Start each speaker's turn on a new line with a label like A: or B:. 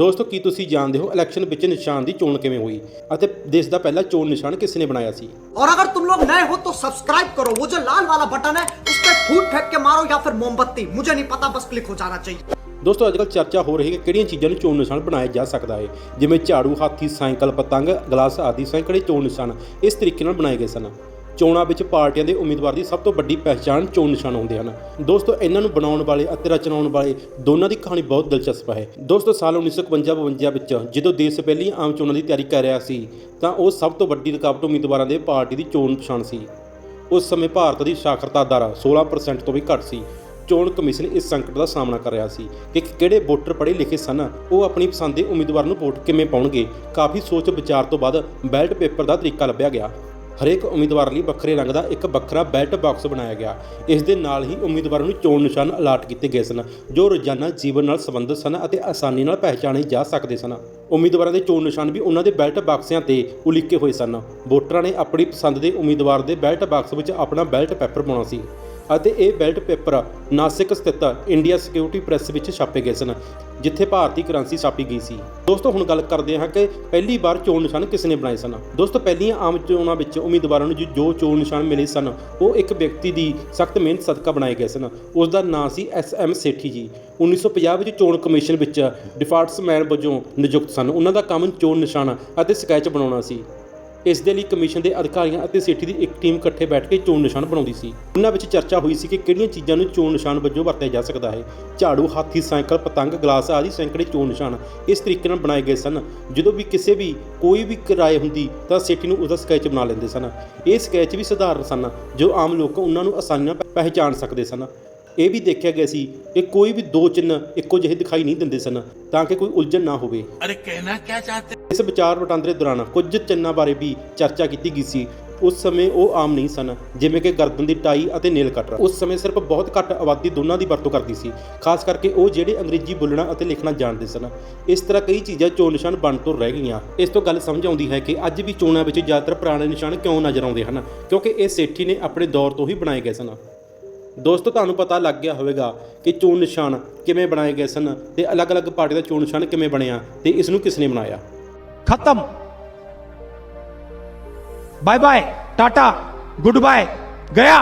A: ਦੋਸਤੋ ਕੀ ਤੁਸੀਂ ਜਾਣਦੇ ਹੋ ਇਲੈਕਸ਼ਨ ਵਿੱਚ ਨਿਸ਼ਾਨ ਦੀ ਚੋਣ ਕਿਵੇਂ ਹੋਈ ਅਤੇ ਦੇਸ਼ ਦਾ ਪਹਿਲਾ ਚੋਣ ਨਿਸ਼ਾਨ ਕਿਸ ਨੇ ਬਣਾਇਆ ਸੀ
B: और अगर तुम लोग नए हो तो सब्सक्राइब करो वो जो लाल वाला बटन है उस पर फूट फेंक के मारो या फिर मोमबत्ती मुझे नहीं पता बस क्लिक हो जाना चाहिए
A: ਦੋਸਤੋ ਅੱਜਕੱਲ ਚਰਚਾ ਹੋ ਰਹੀ ਹੈ ਕਿ ਕਿਹੜੀਆਂ ਚੀਜ਼ਾਂ ਨੂੰ ਚੋਣ ਨਿਸ਼ਾਨ ਬਣਾਇਆ ਜਾ ਸਕਦਾ ਹੈ ਜਿਵੇਂ ਝਾੜੂ ਹਾਥੀ ਸਾਈਕਲ ਪਤੰਗ ਗਲਾਸ ਆਦਿ ਸੈਂਕੜੇ ਚੋਣ ਨਿਸ਼ਾਨ ਇਸ ਤਰੀਕੇ ਨਾਲ ਬਣਾਏ ਗਏ ਸਨ ਚੋਣਾਂ ਵਿੱਚ ਪਾਰਟੀਆਂ ਦੇ ਉਮੀਦਵਾਰ ਦੀ ਸਭ ਤੋਂ ਵੱਡੀ ਪਹਿਚਾਣ ਚੋਣ ਨਿਸ਼ਾਨ ਹੁੰਦੇ ਹਨ। ਦੋਸਤੋ, ਇਹਨਾਂ ਨੂੰ ਬਣਾਉਣ ਵਾਲੇ ਅਤੇ ਰਚਨਾਉਣ ਵਾਲੇ ਦੋਨਾਂ ਦੀ ਕਹਾਣੀ ਬਹੁਤ ਦਿਲਚਸਪ ਹੈ। ਦੋਸਤੋ, ਸਾਲ 1951-52 ਵਿੱਚ ਜਦੋਂ ਦੇਸ਼ ਪਹਿਲੀ ਆਮ ਚੋਣਾਂ ਦੀ ਤਿਆਰੀ ਕਰ ਰਿਹਾ ਸੀ, ਤਾਂ ਉਹ ਸਭ ਤੋਂ ਵੱਡੀ ਰੁਕਾਵਟ ਉਮੀਦਵਾਰਾਂ ਦੇ ਪਾਰਟੀ ਦੀ ਚੋਣ ਨਿਸ਼ਾਨ ਸੀ। ਉਸ ਸਮੇਂ ਭਾਰਤ ਦੀ ਸਾਖਰਤਾ ਦਰ 16% ਤੋਂ ਵੀ ਘੱਟ ਸੀ। ਚੋਣ ਕਮਿਸ਼ਨ ਇਸ ਸੰਕਟ ਦਾ ਸਾਹਮਣਾ ਕਰ ਰਿਹਾ ਸੀ ਕਿ ਕਿਹੜੇ ਵੋਟਰ ਪੜ੍ਹੇ ਲਿਖੇ ਸਨ, ਉਹ ਆਪਣੀ ਪਸੰਦ ਦੇ ਉਮੀਦਵਾਰ ਨੂੰ ਵੋਟ ਕਿਵੇਂ ਪਾਉਣਗੇ? ਕਾਫੀ ਸੋਚ ਵਿਚਾਰ ਤੋਂ ਬਾਅਦ ਬੈਲਟ ਪੇਪਰ ਦਾ ਤਰੀਕਾ ਲੱਭਿਆ ਗਿਆ। ਹਰੇਕ ਉਮੀਦਵਾਰ ਲਈ ਵੱਖਰੇ ਰੰਗ ਦਾ ਇੱਕ ਵੱਖਰਾ ਬੈਲਟ ਬਾਕਸ ਬਣਾਇਆ ਗਿਆ। ਇਸ ਦੇ ਨਾਲ ਹੀ ਉਮੀਦਵਾਰਾਂ ਨੂੰ ਚੋਣ ਨਿਸ਼ਾਨ ਅਲਾਟ ਕੀਤੇ ਗਏ ਸਨ, ਜੋ ਰੋਜ਼ਾਨਾ ਜੀਵਨ ਨਾਲ ਸੰਬੰਧਿਤ ਸਨ ਅਤੇ ਆਸਾਨੀ ਨਾਲ ਪਹਿਚਾਣੇ ਜਾ ਸਕਦੇ ਸਨ। ਉਮੀਦਵਾਰਾਂ ਦੇ ਚੋਣ ਨਿਸ਼ਾਨ ਵੀ ਉਹਨਾਂ ਦੇ ਬੈਲਟ ਬਾਕਸਿਆਂ ਤੇ ਉਲੀਕੇ ਹੋਏ ਸਨ। ਵੋਟਰਾਂ ਨੇ ਆਪਣੀ ਪਸੰਦ ਦੇ ਉਮੀਦਵਾਰ ਦੇ ਬੈਲਟ ਬਾਕਸ ਵਿੱਚ ਆਪਣਾ ਬੈਲਟ ਪੇਪਰ ਪਾਉਣਾ ਸੀ ਅਤੇ ਇਹ ਬੈਲਟ ਪੇਪਰ ਨਾਸਿਕ ਸਥਿਤ ਇੰਡੀਆ ਸਿਕਿਉਰਿਟੀ ਪ੍ਰੈਸ ਵਿੱਚ ਛਾਪੇ ਗਏ ਸਨ। ਜਿੱਥੇ ਭਾਰਤੀ ਕਰੰਸੀ ਛਾਪੀ ਗਈ ਸੀ। ਦੋਸਤੋ, ਹੁਣ ਗੱਲ ਕਰਦੇ ਹਾਂ ਕਿ ਪਹਿਲੀ ਵਾਰ ਚੋਣ ਨਿਸ਼ਾਨ ਕਿਸ ਨੇ ਬਣਾਏ ਸਨ? ਦੋਸਤੋ, ਪਹਿਲੀਆਂ ਆਮ ਚੋਣਾਂ ਵਿੱਚ ਉਮੀਦਵਾਰਾਂ ਨੂੰ ਜੋ- ਜੋ ਚੋਣ ਨਿਸ਼ਾਨ ਮਿਲੇ ਸਨ, ਉਹ ਇੱਕ ਵਿਅਕਤੀ ਦੀ ਸਖਤ ਮਿਹਨਤ ਸਦਕਾ ਬਣਾਏ ਗਏ ਸਨ। ਉਸ ਦਾ ਨਾਂ ਸੀ ਐਸ ਐਮ ਸੇਠੀ ਜੀ। 1950 ਵਿੱਚ ਚੋਣ ਕਮਿਸ਼ਨ ਵਿੱਚ ਡਿਫਾਰਟਸਮੈਨ ਵਜੋਂ ਨਿਯੁਕਤ ਸਨ। ਉਹਨਾਂ ਦਾ ਕੰਮ ਚੋਣ ਨਿਸ਼ਾਨ ਅਤੇ ਸਕੈਚ ਬਣਾਉਣਾ ਸੀ। ਇਸ ਦੇ ਲਈ ਕਮਿਸ਼ਨ ਦੇ ਅਧਿਕਾਰੀਆਂ ਅਤੇ ਸੇਠੀ ਦੀ ਇੱਕ ਟੀਮ ਇਕੱਠੇ ਬੈਠ ਕੇ ਚੋਣ ਨਿਸ਼ਾਨ ਬਣਾਉਂਦੀ ਸੀ। ਉਹਨਾਂ ਵਿੱਚ ਚਰਚਾ ਹੋਈ ਸੀ ਕਿ ਕਿਹੜੀਆਂ ਚੀਜ਼ਾਂ ਨੂੰ ਚੋਣ ਨਿਸ਼ਾਨ ਵਜੋਂ ਵਰਤਿਆ ਜਾ ਸਕਦਾ ਹੈ। ਝਾੜੂ, ਹਾਥੀ, ਸਾਈਕਲ, ਪਤੰਗ, ਗਲਾਸ ਆਦਿ ਸੈਂਕੜੇ ਚੋਣ ਨਿਸ਼ਾਨ ਇਸ ਤਰੀਕੇ ਨਾਲ ਬਣਾਏ ਗਏ ਸਨ। ਜਦੋਂ ਵੀ ਕਿਸੇ ਵੀ, ਕੋਈ ਵੀ ਕਿਰਾਏ ਹੁੰਦੀ ਤਾਂ ਸੇਠੀ ਨੂੰ ਉਹਦਾ ਸਕੈਚ ਬਣਾ ਲੈਂਦੇ ਸਨ। ਇਹ ਸਕੈਚ ਵੀ ਸਧਾਰਨ ਸਨ ਜੋ ਆਮ ਲੋਕ ਉਹਨਾਂ ਨੂੰ ਆਸਾਨੀ ਨਾਲ ਪਹਿਚਾਣ ਸਕਦੇ ਸਨ। ਇਹ ਵੀ ਦੇਖਿਆ ਗਿਆ ਸੀ ਕਿ ਕੋਈ ਵੀ ਦੋ ਚਿੰਨ੍ਹ ਇੱਕੋ ਜਿਹੇ ਦਿਖਾਈ ਨਹੀਂ ਦਿੰਦੇ ਸਨ ਤਾਂ ਕਿ ਕੋਈ ਉਲਝਣ ਨਾ ਹੋਵੇ।
C: ਅਰੇ ਕਹਿਣਾ ਕੀ ਚਾਹਤੇ?
A: ਇਸ ਵਿਚਾਰ ਵਟਾਂਦਰੇ ਦੌਰਾਨ ਕੁਝ ਚਿੰਨਾਂ ਬਾਰੇ ਵੀ ਚਰਚਾ ਕੀਤੀ ਗਈ ਸੀ। ਉਸ ਸਮੇਂ ਉਹ ਆਮ ਨਹੀਂ ਸਨ ਜਿਵੇਂ ਕਿ ਗਰਦਨ ਦੀ ਟਾਈ ਅਤੇ ਨੇਲ ਕਟਰ। ਉਸ ਸਮੇਂ ਸਿਰਫ ਬਹੁਤ ਘੱਟ ਆਬਾਦੀ ਦੋਨਾਂ ਦੀ ਵਰਤੋਂ ਕਰਦੀ ਸੀ ਖਾਸ ਕਰਕੇ ਉਹ ਜਿਹੜੇ ਅੰਗਰੇਜ਼ੀ ਬੋਲਣਾ ਅਤੇ ਲਿਖਣਾ ਜਾਣਦੇ ਸਨ। ਇਸ ਤਰ੍ਹਾਂ ਕਈ ਚੀਜ਼ਾਂ ਚੋਣ ਨਿਸ਼ਾਨ ਬਣ ਤੋਂ ਰਹਿ ਗਈਆਂ। ਇਸ ਤੋਂ ਗੱਲ ਸਮਝ ਆਉਂਦੀ ਹੈ ਕਿ ਅੱਜ ਵੀ ਚੋਣਾਂ ਵਿੱਚ ਜ਼ਿਆਦਾਤਰ ਪੁਰਾਣੇ ਨਿਸ਼ਾਨ ਕਿਉਂ ਨਜ਼ਰ ਆਉਂਦੇ ਹਨ ਕਿਉਂਕਿ ਇਹ ਸੇਠੀ ਨੇ ਆਪਣੇ ਦੌਰ ਤੋਂ ਹੀ ਬਣਾਏ ਗਏ ਸਨ। ਦੋਸਤੋ, ਤੁਹਾਨੂੰ ਪਤਾ ਲੱਗ ਗਿਆ ਹੋਵੇਗਾ ਕਿ ਚੋਣ ਨਿਸ਼ਾਨ ਕਿਵੇਂ ਬਣਾਏ ਗਏ ਸਨ ਤੇ ਅਲੱਗ-ਅਲੱਗ ਪਾਰਟੀ ਦਾ ਚੋਣ ਨਿਸ਼ਾਨ ਕਿਵੇਂ ਬਣਿਆ ਤੇ ਇਸ ਨੂੰ ਕਿਸ ਨੇ ਬਣਾਇਆ?
D: ਖਤਮ। Bye bye tata good bye ਗਿਆ